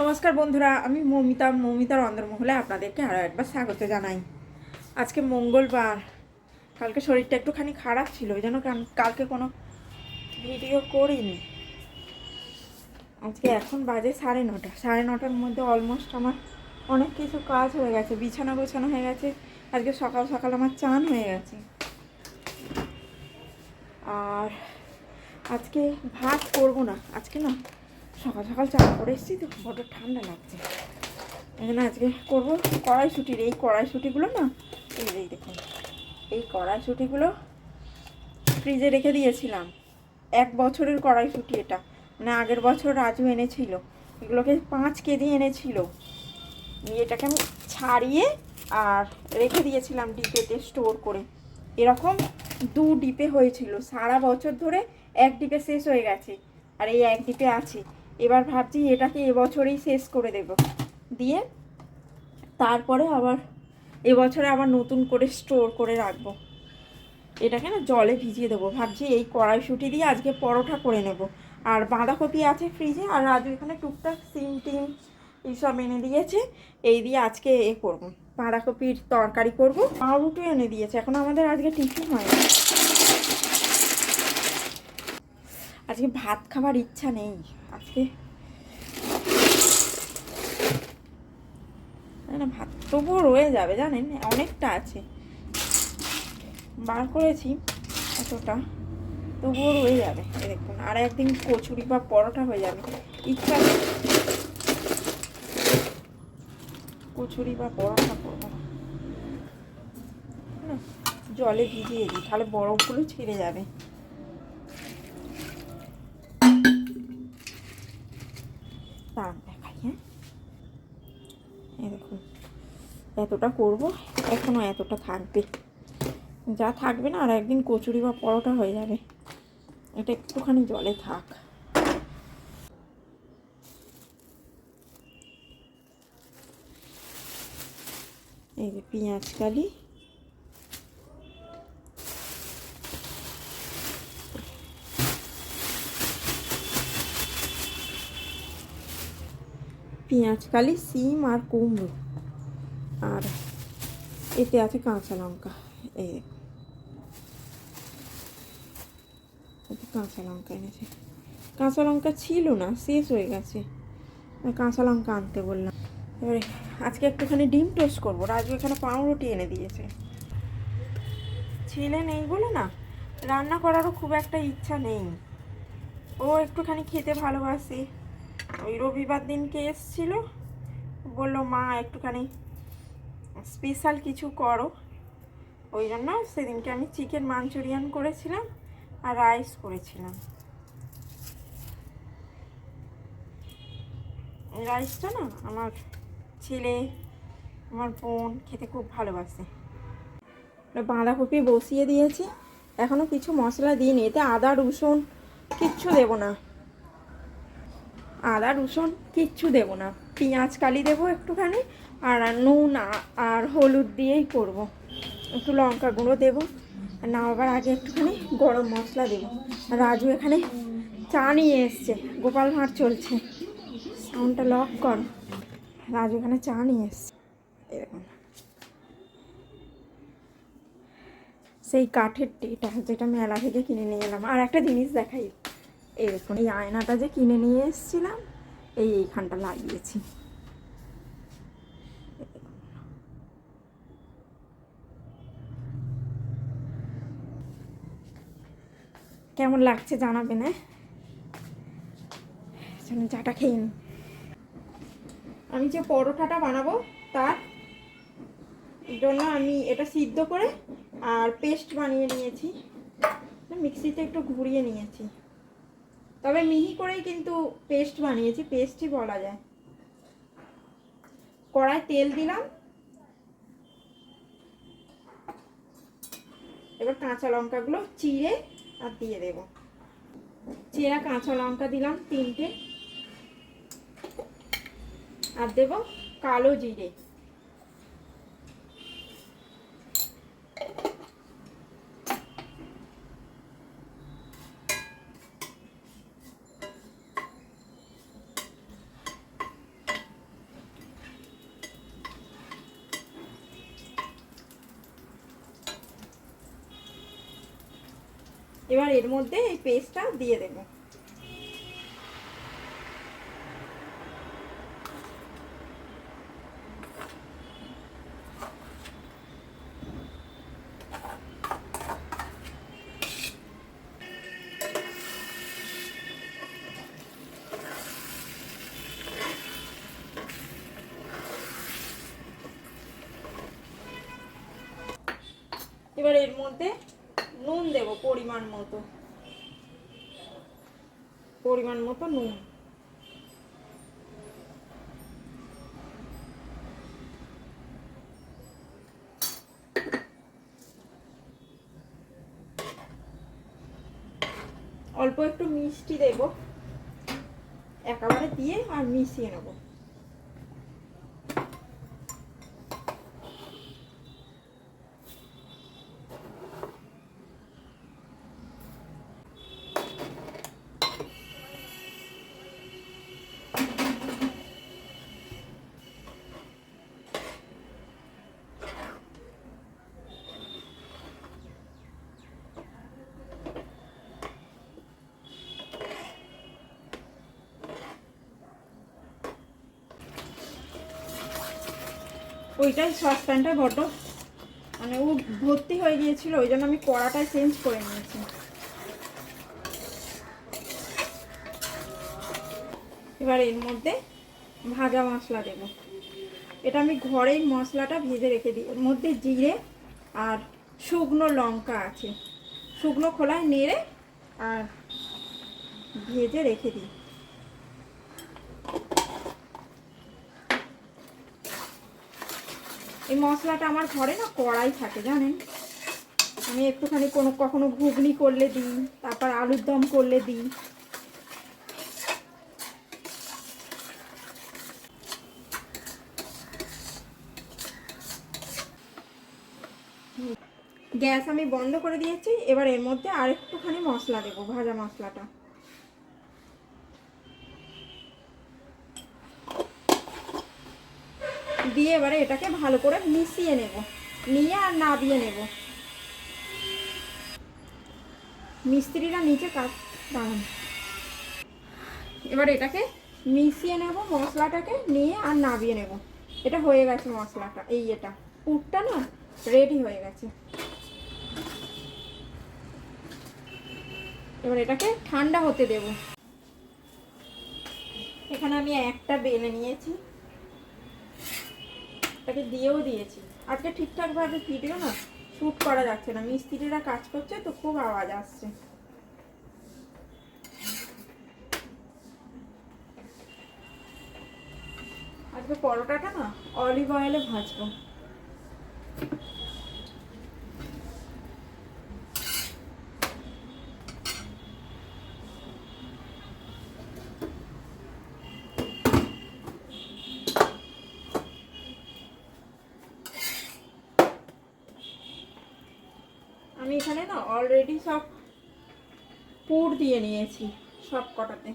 নমস্কার বন্ধুরা, আমি মৌমিতা, মৌমিতার অন্দরমহলে আপনাদেরকে আরও একবার স্বাগত জানাই। আজকে মঙ্গলবার, কালকে শরীরটা একটুখানি খারাপ ছিল, ওই জন্য কাল- কালকে কোনো ভিডিও করিনি। আজকে এখন বাজে সাড়ে নটা, সাড়ে নটার মধ্যে অলমোস্ট আমার অনেক কিছু কাজ হয়ে গেছে, বিছানা গোছানো হয়ে গেছে, আজকে সকাল সকাল আমার চান হয়ে গেছে। আর আজকে ভাত করব না, আজকে না সকাল সকাল চা করে এসেছি, তো বড্ড ঠান্ডা লাগছে। জন্য আজকে করব কড়াইশুটির, এই কড়াইশুটিগুলো না, এই যে দেখুন, এই কড়াইশুটিগুলো ফ্রিজে রেখে দিয়েছিলাম। এক বছরের কড়াইশুটি এটা মানে আগের বছর রাজু এনেছিল, এগুলোকে পাঁচ কেজি এনেছিল। এটাকে আমি ছাড়িয়ে আর রেখে দিয়েছিলাম ডিপেতে স্টোর করে। এরকম দু ডিপে হয়েছিল, সারা বছর ধরে এক ডিপে শেষ হয়ে গেছে, আর এই এক ডিপে আছে। এবার ভাবছি এটাকে এবছরেই শেষ করে দেব। দিয়ে তারপরে আবার এবছরে আবার নতুন করে স্টোর করে রাখব। এটাকে না জলে ভিজিয়ে দেবো। ভাবছি এই কড়াইশুটি দিয়ে আজকে পরোটা করে নেব। আর বাঁধাকপি আছে ফ্রিজে আর রাজু এখানে টুকটাক সিম টিম এইসব এনে দিয়েছে। এই দিয়ে আজকে এ করব। বাঁধাকপির তরকারি করব। পাউরুটি এনে দিয়েছে। এখন আমাদের আজকে টিফিন হয় আজকে ভাত খাবার ইচ্ছা নেই। আজকে না ভাত তবুও রয়ে যাবে, জানেন, অনেকটা আছে। বার করেছি এতটা, তবুও রয়ে যাবে দেখুন, আর একদিন কচুরি বা পরোটা হয়ে যাবে। ইচ্ছা কচুরি বা পরোটা করব। জলে ভিজিয়ে দিই, তাহলে বরফগুলো ছেড়ে যাবে দাঁড়ান দেখাই হ্যাঁ এই দেখুন এতটা করব এখনও এতটা থাকবে। যা থাকবে না, আর একদিন কচুরি বা পরোটা হয়ে যাবে। এটা একটুখানি জলে থাক। এই যে পেঁয়াজ কালি। পেঁয়াজ কালি, সিম আর কুমড়ো। আর এতে আছে কাঁচা লঙ্কা এই কাঁচা লঙ্কা এনেছে। কাঁচা লঙ্কা ছিল না, শেষ হয়ে গেছে। কাঁচা লঙ্কা আনতে বললাম। এবারে আজকে একটুখানি ডিম টোস্ট করব। রাজু এখানে পাউরুটি এনে দিয়েছে। ছেলে নেই বলে না, রান্না করারও খুব একটা ইচ্ছা নেই। ও একটুখানি খেতে ভালোবাসে। ওই রবিবার দিনকে এসছিল। বলল, মা, একটুখানি স্পেশাল কিছু করো। ওই জন্য সেদিনকে আমি চিকেন মাঞ্চুরিয়ান করেছিলাম আর রাইস করেছিলাম। রাইসটা না আমার ছেলে, আমার বোন খেতে খুব ভালোবাসে। বাঁধাকপি বসিয়ে দিয়েছি। এখনও কিছু মশলা দিইনি। এতে আদা, রসুন কিচ্ছু দেবো না। আদা, রসুন কিচ্ছু দেবো না। পেঁয়াজ কালি দেবো একটুখানি। আর নুন আর হলুদ দিয়েই করব। একটু লঙ্কা গুঁড়ো দেবো। আর নামাবার আগে একটুখানি গরম মশলা দেবো। রাজু এখানে চা নিয়ে এসছে। গোপাল ভাঁড় চলছে। সাউন্ডটা লক কর। রাজু এখানে চা নিয়ে এসছে। এরকম সেই কাঠের টেটা যেটা মেলা থেকে কিনে নিয়ে এলাম। আর একটা জিনিস দেখাই। এরকম এই আয়নাটা যে কিনে নিয়ে এসেছিলাম, এই এইখানটা লাগিয়েছি। কেমন লাগছে জানাবে না চলুন চাটা খেয়ে নিই। আমি যে পরোটাটা বানাবো, তার জন্য আমি এটা সিদ্ধ করে আর পেস্ট বানিয়ে নিয়েছি। মিক্সিতে একটু ঘুরিয়ে নিয়েছি। তবে মিহি করেই কিন্তু পেস্ট বানিয়েছি, পেস্টই বলা যায়। কড়াই তেল দিলাম। এবার কাঁচা লঙ্কাগুলো চিড়ে আর দিয়ে দেব। চেরা কাঁচা লঙ্কা দিলাম তিনটে। আর দেব কালো জিরে। এবার এর মধ্যে এই পেস্টটা দিয়ে দেব। এবার এর মধ্যে নুন দেব, পরিমাণ মতো। পরিমাণ মতো নুন। অল্প একটু মিষ্টি দেব। একেবারে দিয়ে আর মিশিয়ে নেব। ওইটাই সসপ্যানটা বড্ড। মানে ও ভর্তি হয়ে গিয়েছিল, ওই জন্য আমি কড়াটা চেঞ্জ করে নিয়েছি। এবার এর মধ্যে ভাজা মশলা দেব। এটা আমি ঘরেই মশলাটা ভেজে রেখে দিই। এর মধ্যে জিরে আর শুকনো লঙ্কা আছে। শুকনো খোলায় নেড়ে আর ভেজে রেখে দিই। এই মশলাটা আমার ঘরে না কড়াই থাকে, জানেন? আমি একটুখানি কোনো, কখনো ঘুগনি করলে দিই, তারপর আলুর দম করলে দিই। গ্যাস আমি বন্ধ করে দিয়েছি, এবার এর মধ্যে আর একটুখানি মশলা দেবো, ভাজা মশলাটা। দিয়ে এবারে এটাকে ভালো করে মিশিয়ে নেব। নিয়ে আর নাবিয়ে নেব। মিস্ত্রিরা নিচে কাজ, দাঁড়ান। এবার এটাকে মিশিয়ে নেব, মশলাটাকে নিয়ে আর নাবিয়ে নেব। এটা হয়ে গেছে মশলাটা, এই এটা। পুরটা না রেডি হয়ে গেছে। এবার এটাকে ঠান্ডা হতে দেব। এখানে আমি একটা বেলে নিয়েছি। তাকে দিয়েও দিয়েছি। আজকে ঠিকঠাকভাবে ভিডিও না শ্যুট করা যাচ্ছে না। মিস্ত্রিরা কাজ করছে তো খুব আওয়াজ আসছে। আজকে পরোটাটা না অলিভ অয়েলে ভাজবো আমি এখানে না অলরেডি সব পুর দিয়ে নিয়েছি সব কটাতে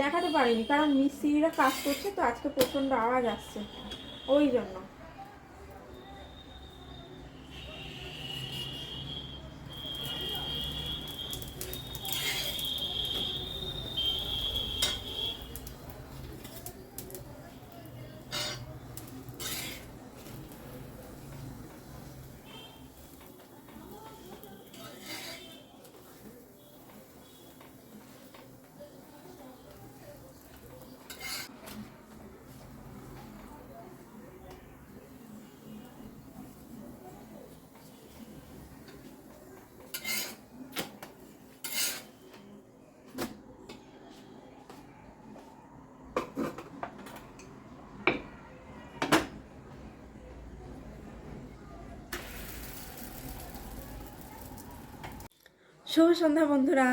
দেখাতে পারিনি, কারণ মিস্ত্রিরা কাজ করছে, তো আজকে প্রচণ্ড আওয়াজ আসছে। ওই জন্য। শুভ সন্ধ্যা বন্ধুরা।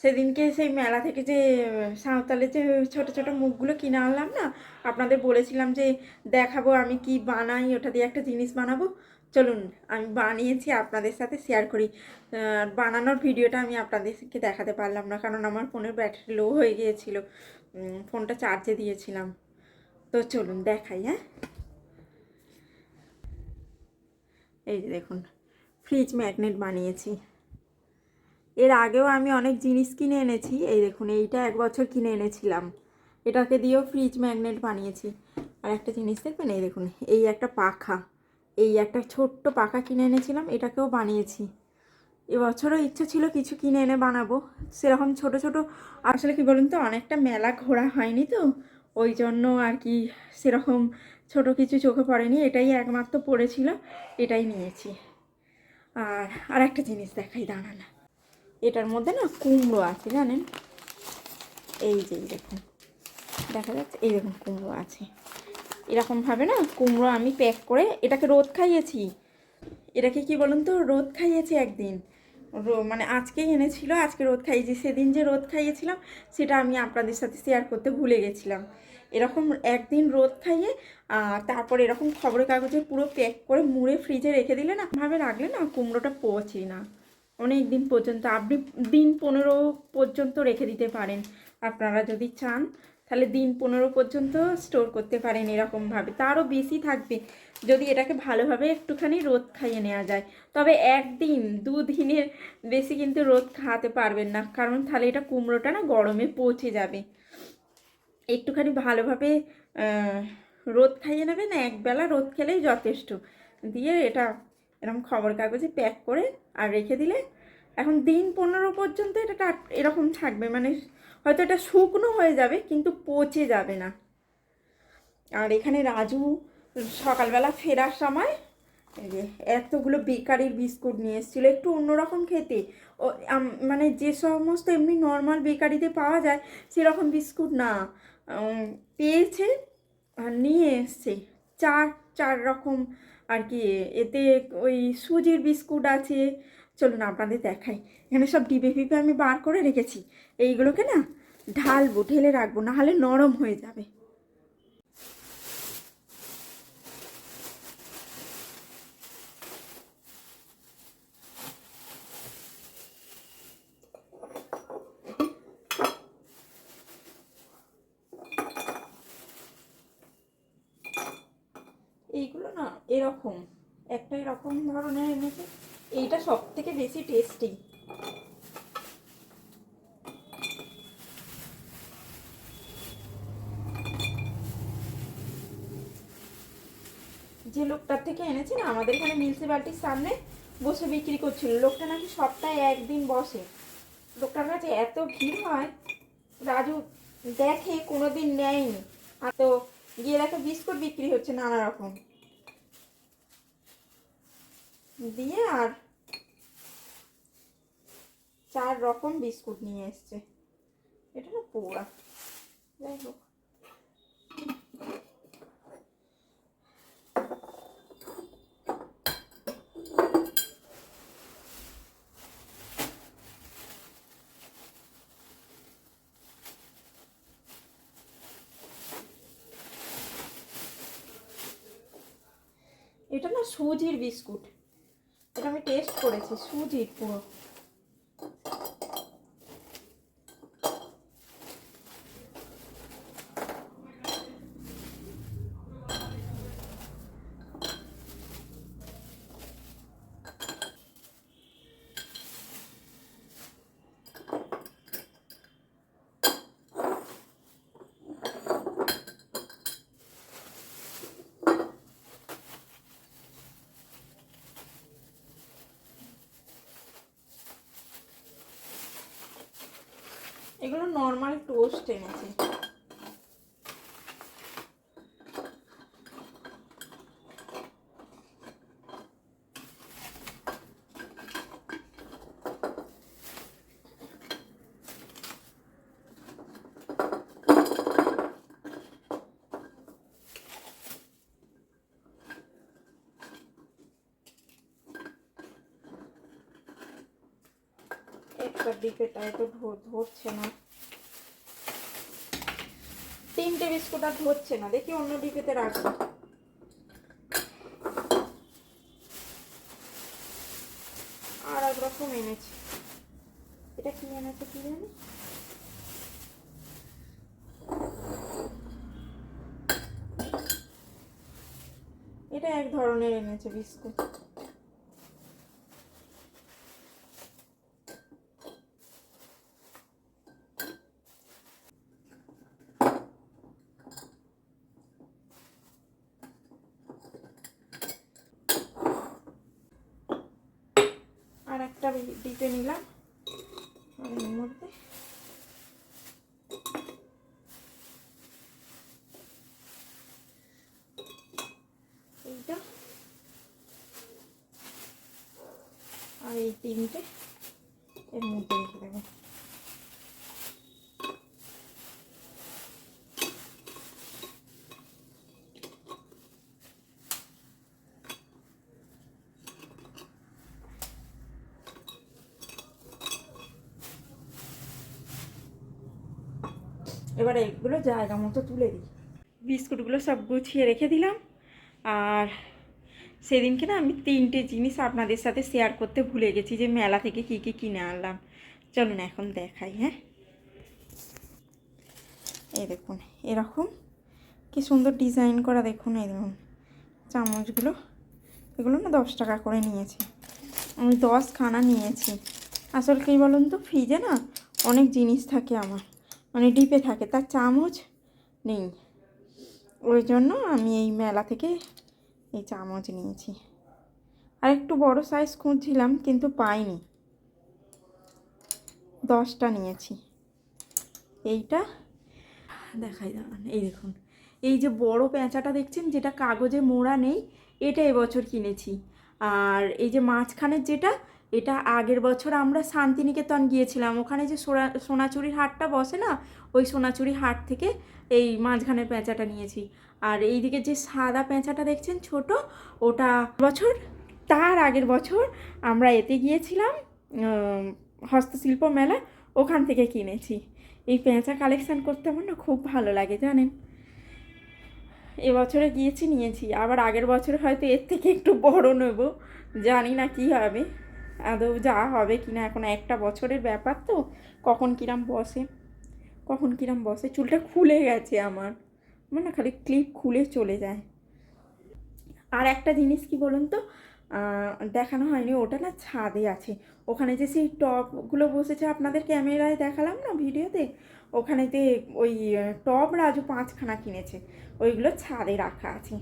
সেদিনকে সেই মেলা থেকে যে, সাঁওতালের যে ছোট ছোট মুখগুলো কিনে আনলাম না, আপনাদের বলেছিলাম যে দেখাবো আমি কি বানাই, ওটা দিয়ে একটা জিনিস বানাবো। চলুন, আমি বানিয়েছি, আপনাদের সাথে শেয়ার করি। বানানোর ভিডিওটা আমি আপনাদেরকে দেখাতে পারলাম না, কারণ আমার ফোনের ব্যাটারি লো হয়ে গিয়েছিল। ফোনটা চার্জে দিয়েছিলাম। তো চলুন দেখাই হ্যাঁ? এই যে দেখুন ফ্রিজ ম্যাগনেট বানিয়েছি। এর আগেও আমি অনেক জিনিস কিনে এনেছি। এই দেখুন, এইটা এক বছর কিনে এনেছিলাম। এটাকে দিয়েও ফ্রিজ ম্যাগনেট বানিয়েছি। আর একটা জিনিস দেখবেন, এই দেখুন, এই একটা পাখা। এই একটা ছোট্ট পাখা কিনে এনেছিলাম, এটাকেও বানিয়েছি। এবছরও ইচ্ছা ছিল কিছু কিনে এনে বানাবো। সেরকম ছোট ছোট, আসলে কি বলুন তো, অনেকটা মেলা ঘোরা হয়নি তো? ওই জন্য আর কি সেরকম ছোট কিছু চোখে পড়েনি। এটাই একমাত্র পড়েছিল, এটাই নিয়েছি। আর আর একটা জিনিস দেখাই, দাঁড়ান। এটার মধ্যে না কুমড়ো আছে, জানেন? এই যে দেখুন। দেখা যাচ্ছে, এই কুমড়ো আছে। এরকমভাবে না কুমড়ো আমি প্যাক করে এটাকে রোদ খাইয়েছি। এটাকে কি বলুন তো? রোদ খাইয়েছি একদিন। মানে আজকেই এনেছিল, আজকে রোদ খাইয়েছি। সেদিন যে রোদ খাইয়েছিলাম, সেটা আমি আপনাদের সাথে শেয়ার করতে ভুলে গেছিলাম। এরকম একদিন রোদ খাইয়ে তারপর এরকম খবরের কাগজে পুরো প্যাক করে মুড়ে ফ্রিজে রেখে দিলে না, ভাবে রাখলে না কুমড়োটা পচে না। অনেক দিন পর্যন্ত, আপনি দিন পনেরো পর্যন্ত রেখে দিতে পারেন। আপনারা যদি চান, তাহলে দিন পনেরো পর্যন্ত স্টোর করতে পারেন এরকমভাবে। তারও বেশি থাকবে যদি এটাকে ভালোভাবে একটুখানি রোদ খাইয়ে নেওয়া যায়। তবে একদিন, দুদিনের বেশি কিন্তু রোদ খাওয়াতে পারবেন না, কারণ তাহলে এটা কুমড়োটা না গরমে পচে যাবে। একটুখানি ভালোভাবে রোদ খাইয়ে নেবেন, একবেলা রোদ খেলেই যথেষ্ট। দিয়ে এটা এরকম খবর কাগজে প্যাক করে আর রেখে দিলে এখন দিন পনেরো পর্যন্ত এটা এরকম থাকবে। মানে হয়তো এটা শুকনো হয়ে যাবে, কিন্তু পচে যাবে না। আর এখানে রাজু সকালবেলা ফেরার সময় যে এতগুলো বেকারির বিস্কুট নিয়ে এসেছিল, একটু অন্যরকম খেতে। ও মানে যে সমস্ত এমনি নর্মাল বেকারিতে পাওয়া যায়, সেরকম বিস্কুট না। পেয়েছে আর নিয়ে এসছে। চার চার রকম আর কি, এতে ওই সুজির বিস্কুট আছে। চলুন আপনাদের দেখাই। এখানে সব ডিবে ফিপে আমি বার করে রেখেছি। এইগুলোকে না ঢালবো ঢেলে রাখব, নাহলে নরম হয়ে যাবে। এইগুলো না এরকম, একটা এরকম ধরনের এনেছে, এইটা সব থেকে বেশি টেস্টি যে লোকটার থেকে এনেছে না, আমাদের এখানে মিউনিসিপ্যালিটির সামনে বসে বিক্রি করছিল। লোকটা নাকি সপ্তাহে একদিন বসে। লোকটার কাছে এত ভিড় হয়, রাজু দেখে কোনোদিন নেয়নি। আর তো গিয়ে দেখো বিস্কুট বিক্রি হচ্ছে নানা রকম। দিয়ে আর চার রকম বিস্কুট নিয়ে এসছে। এটা না পোড়া যাই হোক এটা না সুজির বিস্কুট। এটা আমি টেস্ট করেছি সুজির পুরো এগুলো নর্মাল টোস্ট এনেছে তাই তো ধরছে না। তিনটে বিস্কুট আর ধরছে না। দেখি অন্য ডিপেতে রাখব। আর এক রকম এনেছি। এটা কি এনেছে কি জানি? এটা এক ধরনের এনেছে বিস্কুট একটা দিতে নিলাম আর এর মধ্যে এইটা আর এই তিনটে। এর মধ্যে রেখে দেবো। এবার এগুলো জায়গা মতো তুলে দিই। বিস্কুটগুলো সব গুছিয়ে রেখে দিলাম। আর সেদিনকে না আমি তিনটে জিনিস আপনাদের সাথে শেয়ার করতে ভুলে গেছি যে মেলা থেকে কী কী কিনে আনলাম। চলুন এখন দেখাই হ্যাঁ? এই দেখুন, এরকম কি সুন্দর ডিজাইন করা দেখুন, এই দেখুন, চামচগুলো। এগুলো না দশ টাকা করে নিয়েছি। আমি দশ খানা নিয়েছি। আসলে কী বলুন তো ফ্রিজে না অনেক জিনিস থাকে আমার মানে ডিপে থাকে, তার চামচ নেই। ওই জন্য আমি এই মেলা থেকে এই চামচ নিয়েছি। আর একটু বড় সাইজ খুঁজছিলাম, কিন্তু পাইনি। দশটা নিয়েছি। এইটা দেখাই দাঁড়ান এই দেখুন, এই যে বড় পেঁচাটা দেখছেন, যেটা কাগজে মোড়া নেই, এটা এবছর কিনেছি। আর এই যে মাঝখানের যেটা এটা আগের বছর আমরা শান্তিনিকেতন গিয়েছিলাম। ওখানে যে সোনা সোনাচুরির হাটটা বসে না, ওই সোনাচুরি হাট থেকে এই মাঝখানের পেঁচাটা নিয়েছি। আর এইদিকে যে সাদা পেঁচাটা দেখছেন ছোট, ওটা বছর, তার আগের বছর আমরা এতে গিয়েছিলাম হস্তশিল্প মেলা, ওখান থেকে কিনেছি। এই পেঁচা কালেকশান করতে আমার না খুব ভালো লাগে, জানেন? এবছরে গিয়েছি, নিয়েছি। আবার আগের বছর হয়তো এর থেকে একটু বড় নেব, জানি না কি হবে। আদৌ যা হবে কি না এখন একটা বছরের ব্যাপার তো কখন কিরাম বসে কখন কিরাম বসে। চুলটা খুলে গেছে আমার। আমার না খালি ক্লিপ খুলে চলে যায়। আর একটা জিনিস কি বলুন তো দেখানো হয়নি ওটা না ছাদে আছে। ওখানে যে সেই টবগুলো বসেছে আপনাদের ক্যামেরায় দেখালাম না ভিডিওতে? ওখানেতে ওই আহ, টব রাজু পাঁচখানা কিনেছে। ওইগুলো ছাদে রাখা আছে।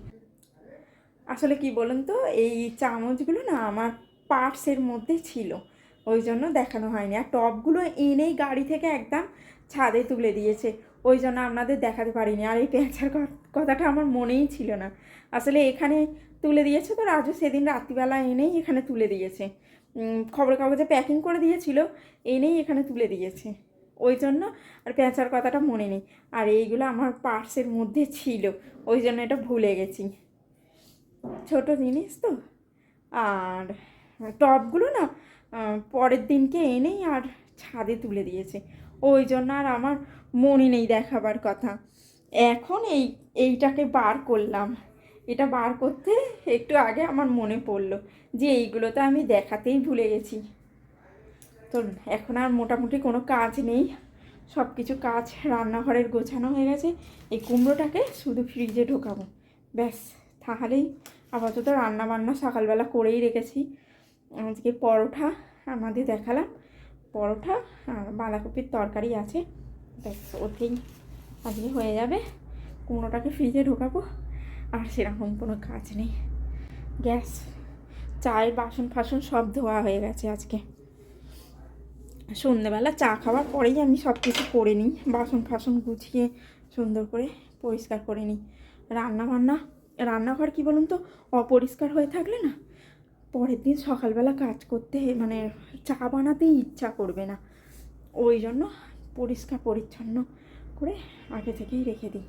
আসলে কি বলুন তো এই চামচগুলো না আমার পার্টসের মধ্যে ছিল। ওই জন্য দেখানো হয়নি। আর টবগুলো এনেই গাড়ি থেকে একদম ছাদে তুলে দিয়েছে। ওই জন্য আপনাদের দেখাতে পারিনি। আর এই পেঁচার কথাটা আমার মনেই ছিল না। আসলে এখানে তুলে দিয়েছে তো রাজু সেদিন রাত্রিবেলা এনেই এখানে তুলে দিয়েছে। খবরের কাগজে প্যাকিং করে দিয়েছিল, এনেই এখানে তুলে দিয়েছে। ওই জন্য আর পেঁচার কথাটা মনে নেই। আর এইগুলো আমার পার্সের মধ্যে ছিল। ওই জন্য এটা ভুলে গেছি। ছোট জিনিস তো। আর টপগুলো না পরের দিনকে এনেই আর ছাদে তুলে দিয়েছে। ওই জন্য আর আমার মনে নেই দেখাবার কথা। এখন এই, এইটাকে বার করলাম। এটা বার করতে একটু আগে আমার মনে পড়ল যে এইগুলো তো আমি দেখাতেই ভুলে গেছি। তো এখন আর মোটামুটি কোনো কাজ নেই। সব কিছু কাজ রান্নাঘরের গোছানো হয়ে গেছে। এই কুমড়োটাকে শুধু ফ্রিজে ঢোকাবো। ব্যাস, তাহলেই আপাতত রান্না বান্না সকালবেলা করেই রেখেছি। আজকে পরোটা আমাদের দেখালাম। পরোটা আর বাঁধাকপির তরকারি আছে। ব্যাস ওতেই আজকে হয়ে যাবে। কুমড়োটাকে ফ্রিজে ঢোকাবো। আর সেরকম কোনো কাজ নেই। গ্যাস, চায়ের বাসন ফাসন সব ধোয়া হয়ে গেছে আজকে। সন্ধেবেলা চা খাওয়ার পরেই আমি সব কিছু করে নিই। বাসন ফাসন গুছিয়ে সুন্দর করে পরিষ্কার করে নিই। রান্না বান্না রান্নাঘর কি বলুন তো? অপরিষ্কার হয়ে থাকলে না পরের দিন সকালবেলা কাজ করতে মানে চা বানাতেই ইচ্ছা করবে না। ওই জন্য পরিষ্কার পরিচ্ছন্ন করে আগে থেকেই রেখে দিই।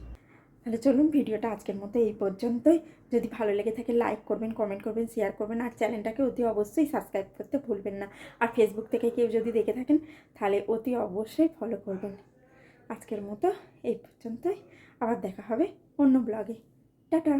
তাহলে চলুন ভিডিওটা আজকের মতো এই পর্যন্তই। যদি ভালো লেগে থাকে লাইক করবেন, কমেন্ট করবেন, শেয়ার করবেন আর চ্যানেলটাকে অতি অবশ্যই সাবস্ক্রাইব করতে ভুলবেন না। আর ফেসবুক থেকে কেউ যদি দেখে থাকেন তাহলে অতি অবশ্যই ফলো করবেন। আজকের মতো এই পর্যন্তই। আবার দেখা হবে অন্য ব্লগে টাটা!